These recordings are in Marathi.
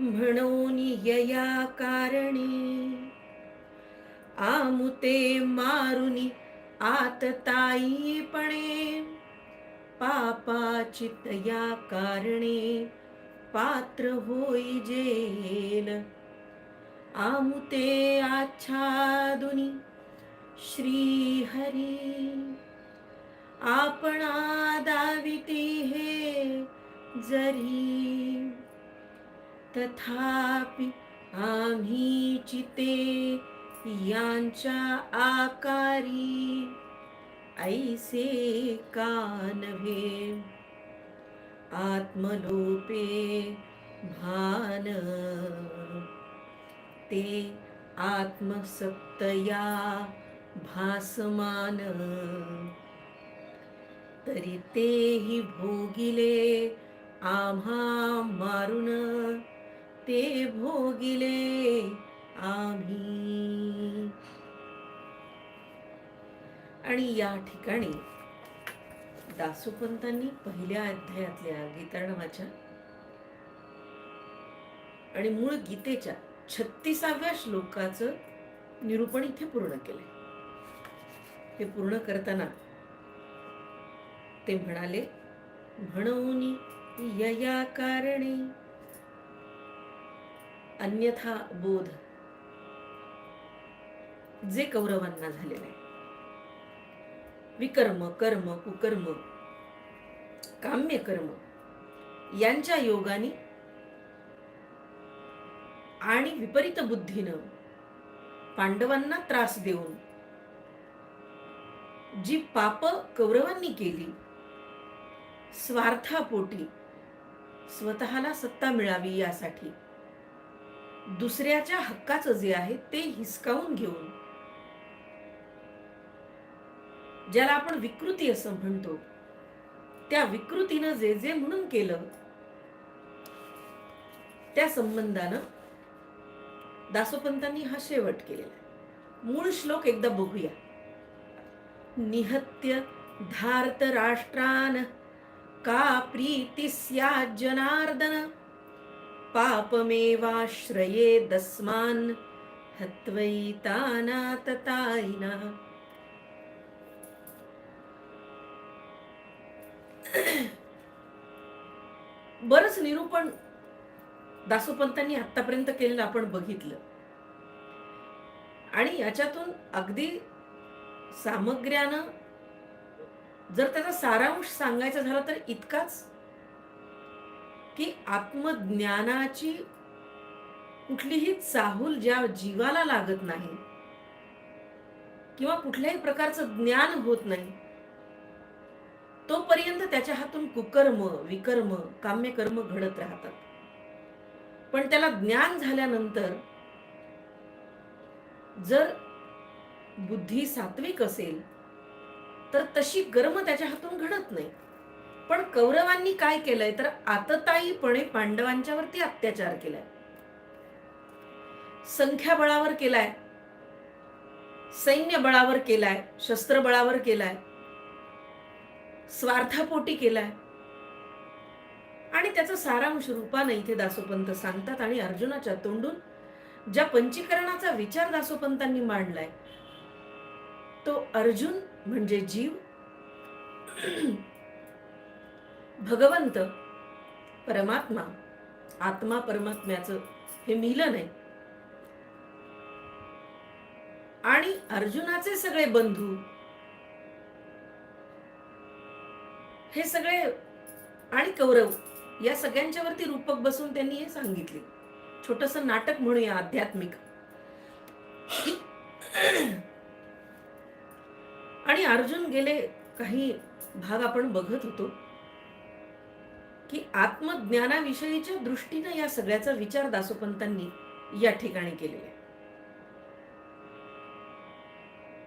म्हणून यया कारणी. आमुते मारुनी आतताईपणे. पापाचित या कारणे पात्र होई जेल. आमुते आच्छादुनी श्री हरी आपणा दाविती हे जरी. तथापि आम्ही चिते यांच्या आकारी. ऐसे का नव्हे? आत्मलोपे भान. ते आत्मसप्तया भासमान. तरी तेही भोगिले आम्हा मारुन. ते भोगिले आम्ही. आणि या ठिकाणी दासोपंतांनी पहिल्या अध्यायातल्या गीतार्णवाच्या आणि मूळ गीतेच्या छत्तीसाव्या श्लोकाचं निरूपण इथे पूर्ण केलंय. हे पूर्ण करताना ते म्हणाले म्हणून यया कारणे अन्यथा बोध. जे कौरवांना झालेलं आहे. विकर्म कर्म कुकर्म काम्य कर्म यांच्या योगाने आणि विपरीत बुद्धीनं पांडवांना त्रास देऊन जी पाप कौरवांनी केली स्वार्थापोटी स्वतःला सत्ता मिळावी यासाठी दुसऱ्याच्या हक्काचं जे आहे ते हिसकावून घेऊन. ज्याला आपण विकृती असं म्हणतो त्या विकृतीनं जे जे म्हणून केलं त्या संबंधानं दासोपंतांनी हा शेवट केलेला आहे. मूळ श्लोक एकदा बघूया. निहत्य धार्त राष्ट्रान का प्रीती जनार्दन पापमेवाश्रये दस्मान् हत्वैतानाततायिना। बरंच निरूपण दासोपंतांनी आतापर्यंत केलेलं आपण बघितलं. आणि याच्यातून अगदी सामग्र्यानं जर त्याचा सारांश सांगायचा झाला तर इतकाच की आत्मज्ञानाची कुठलीही चाहूल ज्या जीवाला लागत नाही किंवा कुठल्याही प्रकारचं ज्ञान होत नाही तोपर्यंत त्याच्या हातून कुकर्म विकर्म काम्यकर्म घडत राहतात. पण त्याला ज्ञान झाल्यानंतर जर बुद्धी सात्विक असेल तर तशी कर्म त्याच्या हातून घडत नाही. पण कौरवांनी काय केलंय? तर आतताईपणे पांडवांच्यावरती अत्याचार केलाय. संख्याबळावर केलाय. सैन्य बळावर केलाय. शस्त्र बळावर केलाय. स्वार्थापोटी केलाय. आणि त्याचा सारांश रूपाने इथे दासोपंत सांगतात आणि अर्जुनाच्या तोंडून ज्या पंचीकरणाचा विचार दासोपंतांनी मांडलाय तो अर्जुन म्हणजे जीव भगवंत परमात्मा आत्मा परमात्म्याचं हे मिलन आहे. आणि अर्जुनाचे सगळे बंधू हे सगळे आणि कौरव या सगळ्यांच्या वरती रूपक बसून त्यांनी हे सांगितले. छोटस नाटक म्हणूया आध्यात्मिक. आणि अर्जुन गेले काही भाग आपण बघत होतो. की आत्मज्ञानाविषयीच्या दृष्टीनं या सगळ्याचा विचार दासोपंतांनी या ठिकाणी केलेला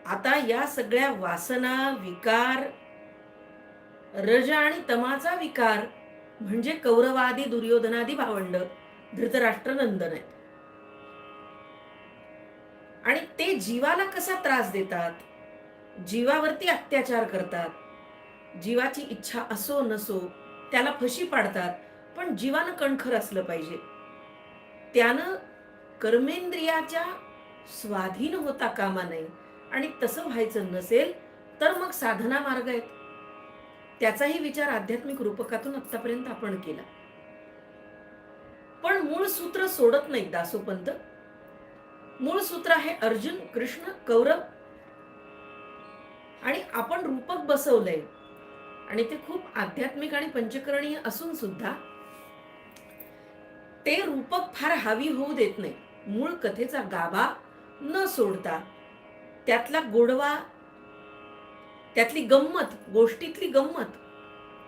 आता या सगळ्या वासना विकार रज आणि तमाचा विकार म्हणजे कौरवादी दुर्योधनादी भावंड धृतराष्ट्र नंदन आहेत. आणि ते जीवाला कसा त्रास देतात? जीवावरती अत्याचार करतात. जीवाची इच्छा असो नसो त्याला फशी पाडतात पण जीवानं कणखर असलं पाहिजे. त्यानं कर्मेंद्रियाच्या स्वाधीन होता कामा नये आणि तसं व्हायचं नसेल तर मग साधना मार्ग आहेत. त्याचाही विचार आध्यात्मिक रूपकातून आतापर्यंत आपण केला. पण मूळ सूत्र सोडत नाही दासोपंत. मूळ सूत्र आहे अर्जुन कृष्ण कौरव आणि आपण रूपक बसवलंय. आणि ते खूप आध्यात्मिक आणि पंचकरणीय असून सुद्धा ते रूपक फार हावी होऊ देत नाही. मूळ कथेचा गाभा न सोडता त्यातला गोडवा त्यातली गंमत गोष्टीतली गंमत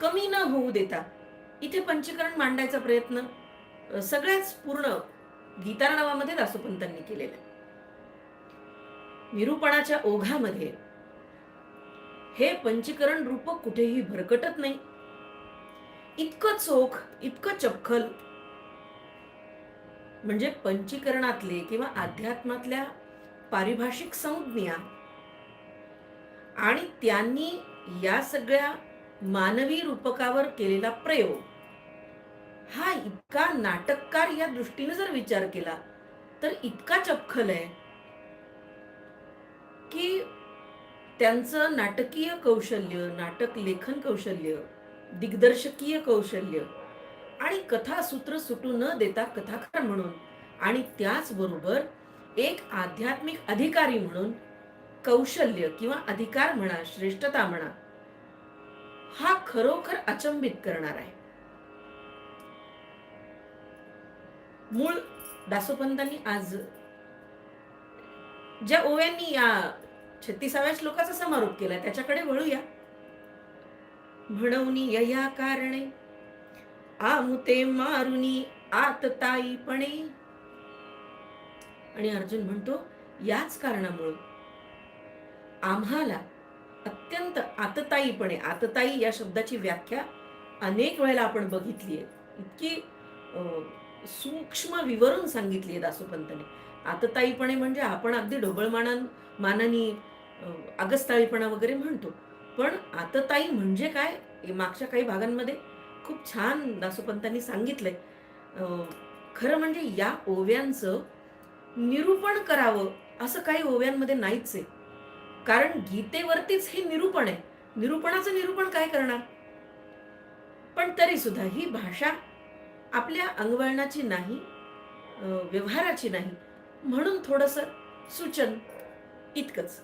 कमी न होऊ देता इथे पंचकरण मांडायचा प्रयत्न सगळ्याच पूर्ण गीतार्णवामध्ये दासोपंतांनी केलेला आहे. निरूपणाच्या ओघामध्ये हे पंचीकरण रूप कुठेही भरकटत नाही. इतकं चोख इतकं चपखल. म्हणजे पंचीकरणातले किंवा अध्यात्मातल्या पारिभाषिक संज्ञा. आणि त्यांनी या सगळ्या मानवी रूपकावर केलेला प्रयोग. हा इतका नाटककार या दृष्टीने जर विचार केला तर इतका चपखल आहे की त्यांचं नाटकीय कौशल्य नाटक लेखन कौशल्य दिग्दर्शकीय कौशल्य आणि कथासूत्र सुटू न देता कथाकार म्हणून आणि त्याचबरोबर एक आध्यात्मिक अधिकारी म्हणून कौशल्य किंवा अधिकार म्हणा श्रेष्ठता म्हणा हा खरोखर अचंबित करणार आहे. मूळ दासोपंतांनी आज ज्या ओव्यांनी या छत्तीसाव्या श्लोकाचा समारोप केला त्याच्याकडे वळूया. म्हणवनी यया कारणे आमुते मारुनी आतताईपणे. आणि अर्जुन म्हणतो याच कारणामुळे आम्हाला अत्यंत आतताईपणे आतताई या शब्दाची व्याख्या अनेक वेळेला आपण बघितली आहे. इतकी अं, सूक्ष्म विवरून सांगितली आहे दासोपंतने. आतताईपणे म्हणजे आपण अगदी ढोबळमानान मानानी अगस्ताळीपणा वगैरे म्हणतो. पण आतताई म्हणजे काय? मागच्या काही भागांमध्ये खूप छान दासोपंतांनी सांगितलंय. खरं म्हणजे या ओव्यांचं निरूपण करावं असं काही ओव्यांमध्ये नाहीच आहे. कारण गीतेवरतीच हे निरूपण आहे. निरूपणाचं निरूपण काय करणार? पण तरी सुद्धा ही भाषा आपल्या अंगवळणाची नाही व्यवहाराची नाही. म्हणून थोडंसं सूचन इतकंच.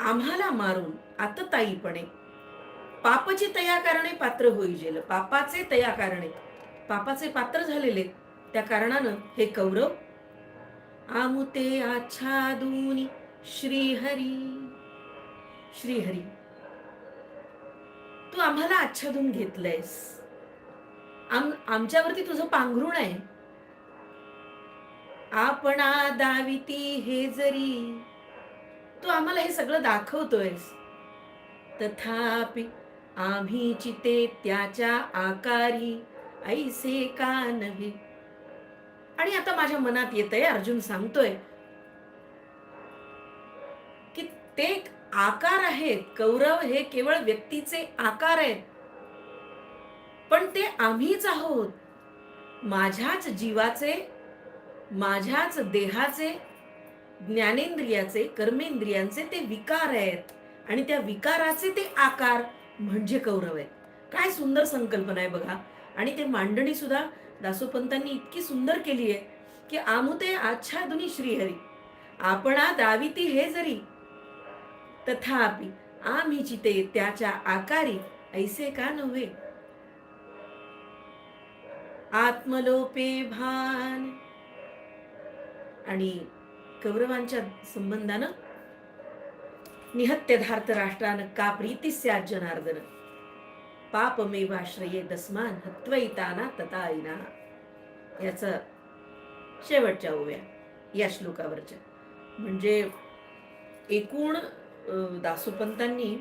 आम्हाला मारून आतताईपणे पापची तया कारणे पात्र होईल पापाचे तया कारणे पापाचे पात्र झालेले. त्या कारणानं हे कौरव आमुते आच्छादूनी श्रीहरी. श्रीहरी तू आम्हाला आच्छादून घेतलंयस. आम आमच्यावरती तुझं पांघरुण आहे. आपणा दाविती हे जरी तू आम्हाला हे सगळं दाखवतोयस. तथापि आम्ही चिते त्याच्या आकारी ऐसे का नव्हे आणि आता माझ्या मनात येतंय अर्जुन सांगतोय की ते आकार आहेत. कौरव हे केवळ व्यक्तीचे आकार आहेत. पण ते आम्हीच आहोत. माझ्याच जीवाचे माझ्याच देहाचे ज्ञानेंद्रियाचे कर्मेंद्रियांचे ते विकार आहेत. आणि त्या विकाराचे ते आकार म्हणजे कौरव आहेत. काय सुंदर संकल्पना आहे बघा. आणि ते मांडणी सुद्धा दासोपंतांनी इतकी सुंदर केली आहे की आमुते आच्छादुनी श्रीहरी. आपणा दाविती हे जरी. तथापि आम्ही जिते त्याच्या आकारी ऐसे का नव्हे? आत्मलोपे भान. आणि कौरवांच्या संबंधानं निहत्यधार्थ राष्ट्रानं का प्रीती स्यात जनार्दन पापमेवाश्रये दस्मान हत्वैताना तताईना याचा शेवटच्या ओव्या या श्लोकावरच्या. म्हणजे एकूण दासोपंतांनी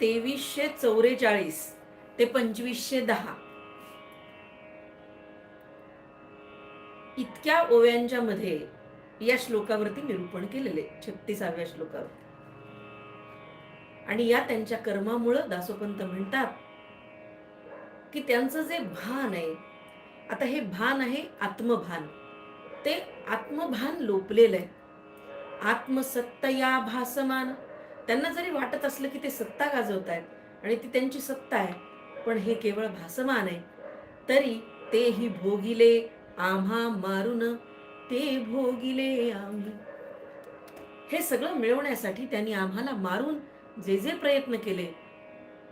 तेवीसशे चौवेचाळीस ते पंचवीसशे दहा इतक्या ओव्यांच्या मध्ये या श्लोकावरती निरूपण केलेले छत्तीसाव्या श्लोकावर. आणि या त्यांच्या कर्मामुळं दासोपंत म्हणतात की त्यांचं जे भान आहे आता हे भान आहे आत्मभान. ते आत्मभान लोपलेलं आहे. आत्मसत्तया भासमान. त्यांना जरी वाटत असलं की ते सत्ता गाजवत आहेत आणि ती त्यांची सत्ता आहे पण हे केवळ भासमान आहे तरी तेही भोगिले आम्हा मारून ते भोगिले आम्ही. हे सगळं मिळवण्यासाठी त्यांनी आम्हाला मारून जे जे प्रयत्न केले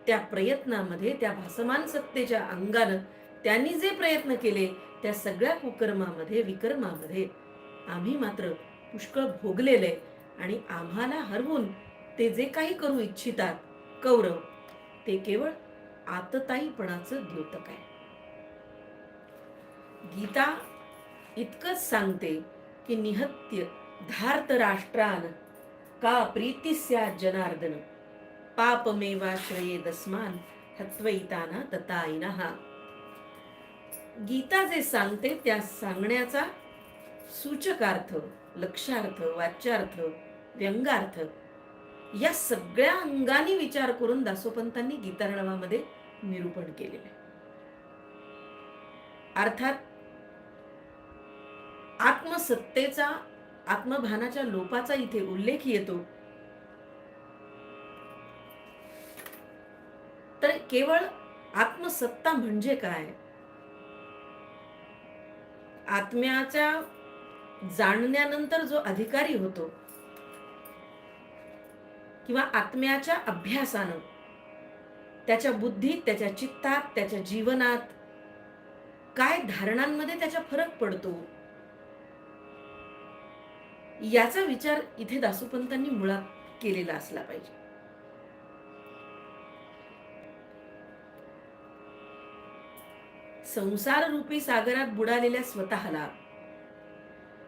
त्या प्रयत्नामध्ये त्या भासमान सत्तेच्या अंगानं त्यांनी जे प्रयत्न केले त्या सगळ्या कुकर्मामध्ये विकर्मामध्ये आम्ही मात्र पुष्कळ भोगलेले आणि आम्हाला हरवून ते जे काही करू इच्छितात कौरव ते केवळ आतताईपणाचं द्योतक आहे. गीता इतकंच सांगते की निहत्य धार्त राष्ट्रान का प्रीतिस्या जनार्दन पापमेवाश्रये दस्मान हत्वैताना तताईना गीता जे सांगते त्या सांगण्याचा सूचकार्थ लक्षार्थ वाच्यार्थ व्यंगार्थ या सगळ्या अंगाने विचार करून दासोपंतांनी गीतार्णवामध्ये निरूपण केलेले आहे. अर्थात आत्मसत्तेचा आत्मभानाच्या लोपाचा इथे उल्लेख येतो. तर केवळ आत्मसत्ता म्हणजे काय? आत्म्याच्या जाणण्यानंतर जो अधिकारी होतो किंवा आत्म्याच्या अभ्यासानं त्याच्या बुद्धीत त्याच्या चित्तात त्याच्या जीवनात काय धारणांमध्ये त्याचा फरक पडतो? याचा विचार इथे दासोपंतांनी मुळात केलेला असला पाहिजे. संसार रूपी सागरात बुडालेल्या स्वतःला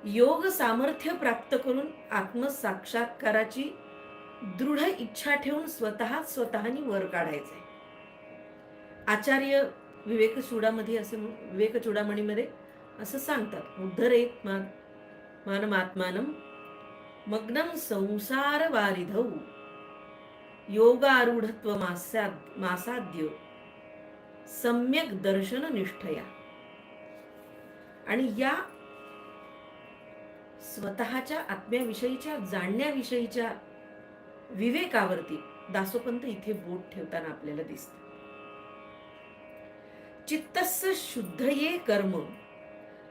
योग सामर्थ्य प्राप्त करून आत्मसाक्षात्काराची दृढ इच्छा ठेवून स्वतः स्वतःनी वर काढायचंय. आचार्य विवेक चुडामध्ये असे विवेक चुडामणीमध्ये असं सांगतात उद्धर एक मानमात्मानं मग्नं संसारवारिधौ योगारूढत्वमासाद्य योगारूढत्व मासाद्य सम्यक दर्शन निष्ठया आणि या स्वतःच्या आत्म्याविषयीच्या जाणण्याविषयीच्या विवेकावरती दासोपंत इथे बोट ठेवताना आपल्याला दिसत. चित्तस्य शुद्धये कर्म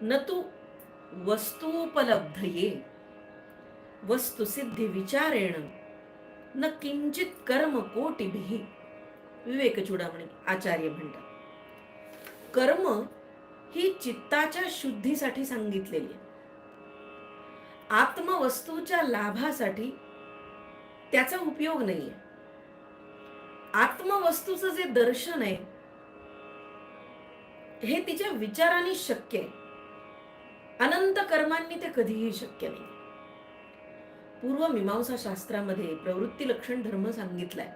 न तू वस्तूपलब्धये वस्तुसिद्धी विचारेण न किंचित कर्म कोटिभिः. विवेक चुडामणी आचार्य म्हणतात. कर्म ही चित्ताच्या शुद्धीसाठी सांगितलेली आहे. आत्मवस्तूच्या लाभासाठी त्याचा उपयोग नाहीये. आत्मवस्तूचं जे दर्शन आहे हे तिच्या विचाराने शक्य आहे. अनंत कर्मांनी ते कधीही शक्य नाही. पूर्व मीमांसा शास्त्रामध्ये प्रवृत्ती लक्षण धर्म सांगितलाय.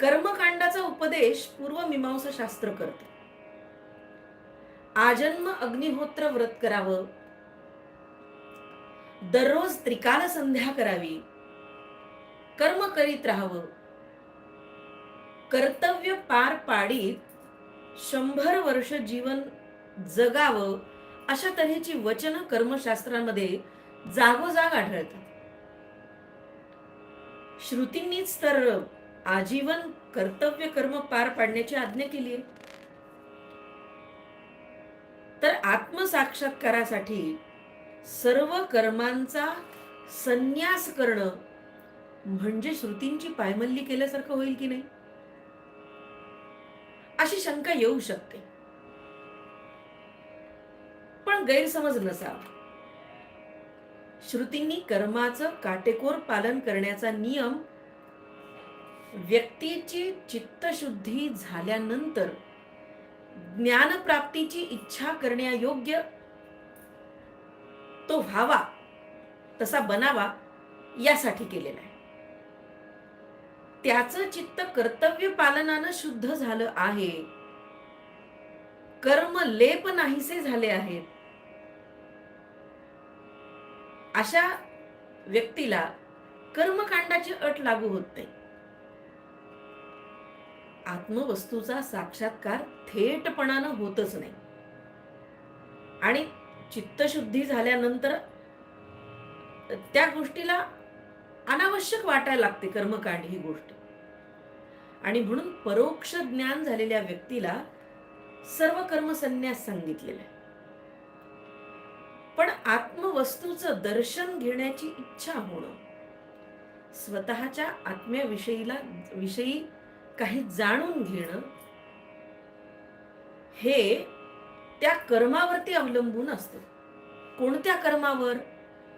कर्मकांडाचा उपदेश पूर्व मीमांसा शास्त्र करत. आजन्म अग्निहोत्र व्रत करावं. दररोज त्रिकाल संध्या करावी. कर्म करीत राहावं. कर्तव्य पार पाडीत शंभर वर्ष जीवन जगावं. अशा तऱ्हेची वचन कर्मशास्त्रामध्ये जागोजाग आढळतात. श्रुतींनीच तर आजीवन कर्तव्य कर्म पार पाडण्याची आज्ञा केली आहे. तर आत्मसाक्षात्कारासाठी सर्व कर्मांचा संन्यास करणं म्हणजे श्रुतींची पायमल्ली केल्यासारखं होईल की नाही? अशी शंका येऊ शकते. गैरसमज नसावा. श्रुतींनी कर्माचं काटेकोर पालन करण्याचा नियम व्यक्तीची चित्तशुद्धी झाल्यानंतर ज्ञानप्राप्तीची इच्छा करण्यायोग्य तो व्हावा तसा बनावा यासाठी केलेला आहे. त्याचं चित्त कर्तव्य पालनानं शुद्ध झालं आहे. कर्म लेप नाहीसे झाले आहेत. अशा व्यक्तीला कर्मकांडाची अट लागू होत नाही. आत्मवस्तूचा साक्षात्कार थेटपणानं होतच नाही. आणि चित्तशुद्धी झाल्यानंतर त्या गोष्टीला अनावश्यक वाटायला लागते कर्मकांड ही गोष्ट. आणि म्हणून परोक्ष ज्ञान झालेल्या व्यक्तीला सर्व कर्मसन्यास सांगितलेला आहे. पण आत्मवस्तूचं दर्शन घेण्याची इच्छा होणं. स्वतःच्या आत्म्याविषयीला विषयी काही जाणून घेणं हे त्या कर्मावरती अवलंबून असतं. कोणत्या कर्मावर?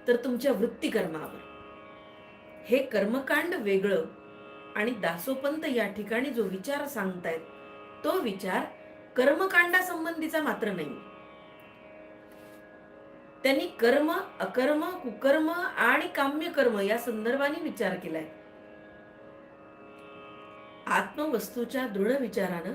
तर तुमच्या वृत्ती कर्मावर हे कर्मकांड वेगळं आणि दासोपंत या ठिकाणी जो विचार सांगतायत तो विचार कर्मकांडासंबंधीचा मात्र नाही. त्यांनी कर्म अकर्म कुकर्म आणि काम्य कर्म या संदर्भाने विचार केलाय. आत्मवस्तूच्या दृढ विचारानं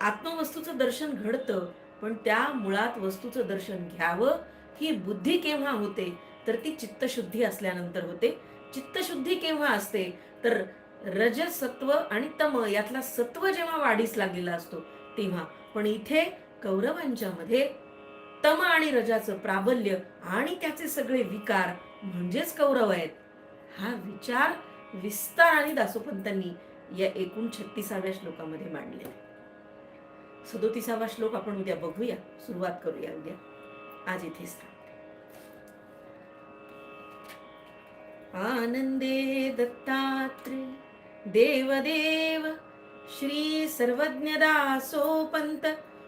आत्मवस्तूचं दर्शन घडतं पण त्या मुळात वस्तूचं दर्शन घ्यावं ही बुद्धी केव्हा होते तर ती चित्तशुद्धी असल्यानंतर होते. चित्तशुद्धी केव्हा असते तर रज सत्व आणि तम यातला सत्व जेव्हा वाढीस लागलेला असतो तेव्हा. पण इथे कौरवांच्या मध्ये तम आणि रजाचं प्राबल्य आणि त्याचे सगळे विकार म्हणजेच कौरव आहेत. हा विचार विस्ताराने दासोपंतांनी या एकूण छत्तीसाव्या श्लोकामध्ये मांडले सदोतीसावा श्लोक आपण उद्या बघूया. सुरुवात करूया उद्या. आज इथेच आनंदे दत्तात्रे देवदेव श्री सर्वज्ञ दासोपंत